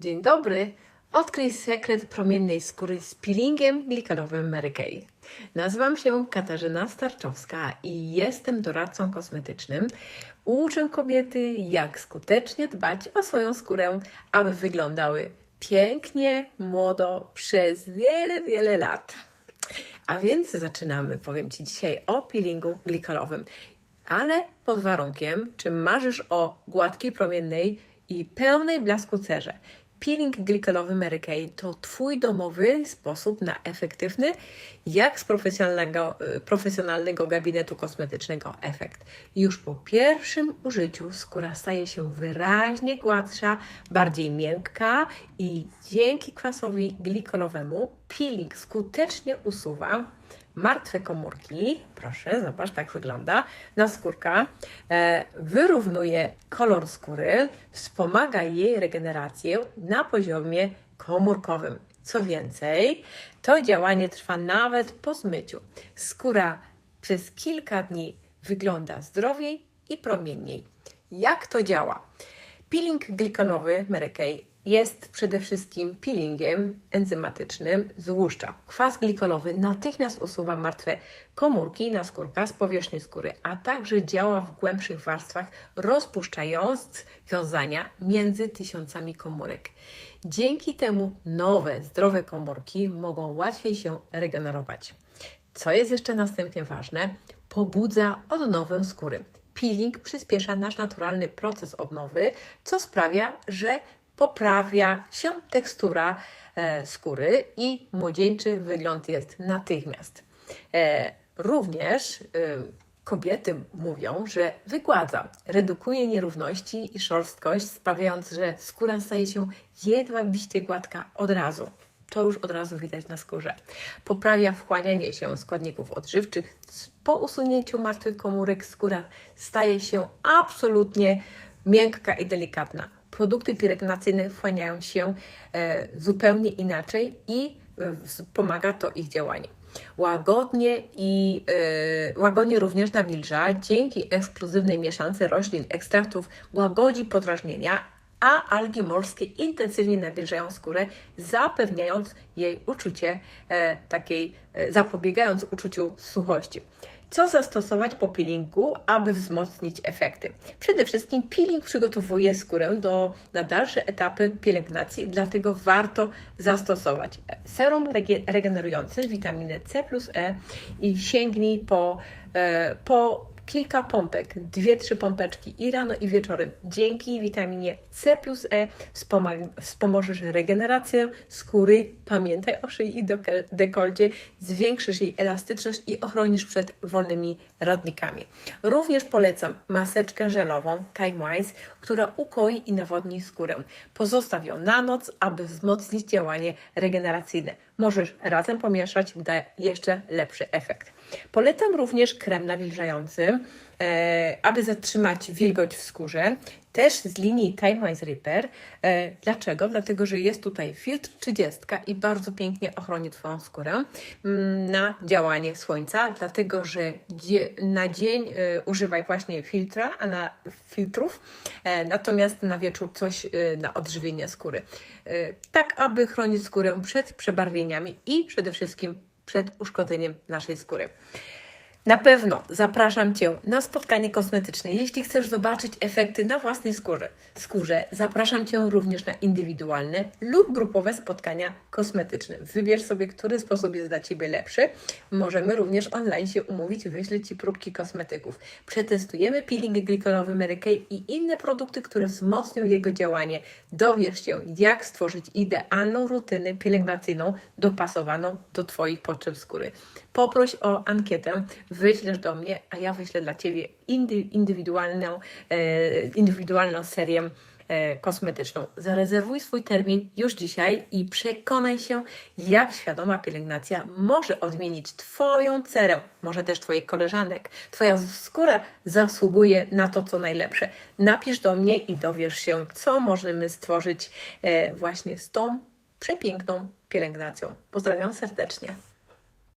Dzień dobry. Odkryj sekret promiennej skóry z peelingiem glikolowym Mary Kay. Nazywam się Katarzyna Starczowska i jestem doradcą kosmetycznym. Uczę kobiety, jak skutecznie dbać o swoją skórę, aby wyglądały pięknie, młodo przez wiele, wiele lat. A więc zaczynamy. Powiem Ci dzisiaj o peelingu glikolowym, ale pod warunkiem, czy marzysz o gładkiej, promiennej i pełnej blasku cerze. Peeling glikolowy Mary Kay to Twój domowy sposób na efektywny, jak z profesjonalnego, y, profesjonalnego gabinetu kosmetycznego efekt. Już po pierwszym użyciu skóra staje się wyraźnie gładsza, bardziej miękka i dzięki kwasowi glikolowemu peeling skutecznie usuwa martwe komórki, proszę, zobacz, tak wygląda, naskórka, e, wyrównuje kolor skóry, wspomaga jej regenerację na poziomie komórkowym. Co więcej, to działanie trwa nawet po zmyciu. Skóra przez kilka dni wygląda zdrowiej i promienniej. Jak to działa? Peeling glikolowy Mary Kay jest przede wszystkim peelingiem enzymatycznym złuszcza. Kwas glikolowy natychmiast usuwa martwe komórki na skórka z powierzchni skóry, a także działa w głębszych warstwach, rozpuszczając wiązania między tysiącami komórek. Dzięki temu nowe, zdrowe komórki mogą łatwiej się regenerować. Co jest jeszcze następnie ważne, pobudza odnowę skóry. Peeling przyspiesza nasz naturalny proces odnowy, co sprawia, że poprawia się tekstura e, skóry i młodzieńczy wygląd jest natychmiast. E, również e, kobiety mówią, że wygładza, redukuje nierówności i szorstkość, sprawiając, że skóra staje się jedwabiście gładka od razu. To już od razu widać na skórze. Poprawia wchłanianie się składników odżywczych. Po usunięciu martwych komórek skóra staje się absolutnie miękka i delikatna. Produkty pielęgnacyjne wchłaniają się e, zupełnie inaczej i e, pomaga to ich działanie. Łagodnie i e, łagodnie również nawilża dzięki ekskluzywnej mieszance roślin, ekstraktów, łagodzi podrażnienia, a algi morskie intensywnie nawilżają skórę, zapewniając jej uczucie e, takiej, e, zapobiegając uczuciu suchości. Co zastosować po peelingu, aby wzmocnić efekty? Przede wszystkim peeling przygotowuje skórę do, na dalsze etapy pielęgnacji, dlatego warto zastosować serum rege- regenerujący witaminę C plus E i sięgnij po, e, po kilka pompek, dwie, trzy pompeczki i rano i wieczorem. Dzięki witaminie C plus E wspomożesz regenerację skóry. Pamiętaj o szyi i dekolcie, zwiększysz jej elastyczność i ochronisz przed wolnymi radnikami. Również polecam maseczkę żelową Time Wise, która ukoi i nawodni skórę. Pozostaw ją na noc, aby wzmocnić działanie regeneracyjne. Możesz razem pomieszać, da jeszcze lepszy efekt. Polecam również krem nawilżający, e, aby zatrzymać wilgoć w skórze. Też z linii Time Wise Repair. E, dlaczego? Dlatego, że jest tutaj filtr 30 i bardzo pięknie ochroni Twoją skórę mm, na działanie słońca, dlatego, że na dzień e, używaj właśnie filtra, a na filtrów, e, natomiast na wieczór coś e, na odżywienie skóry. E, tak, aby chronić skórę przed przebarwieniami i przede wszystkim przed uszkodzeniem naszej skóry. Na pewno zapraszam Cię na spotkanie kosmetyczne. Jeśli chcesz zobaczyć efekty na własnej skórze, skórze, zapraszam Cię również na indywidualne lub grupowe spotkania kosmetyczne. Wybierz sobie, który sposób jest dla Ciebie lepszy. Możemy również online się umówić, wyślę Ci próbki kosmetyków. Przetestujemy peeling glikolowy Mary Kay i inne produkty, które wzmocnią jego działanie. Dowiesz się, jak stworzyć idealną rutynę pielęgnacyjną dopasowaną do Twoich potrzeb skóry. Poproś o ankietę, wyślesz do mnie, a ja wyślę dla Ciebie indy, indywidualną, e, indywidualną serię e, kosmetyczną. Zarezerwuj swój termin już dzisiaj i przekonaj się, jak świadoma pielęgnacja może odmienić Twoją cerę, może też Twoich koleżanek. Twoja skóra zasługuje na to, co najlepsze. Napisz do mnie i dowiesz się, co możemy stworzyć e, właśnie z tą przepiękną pielęgnacją. Pozdrawiam serdecznie.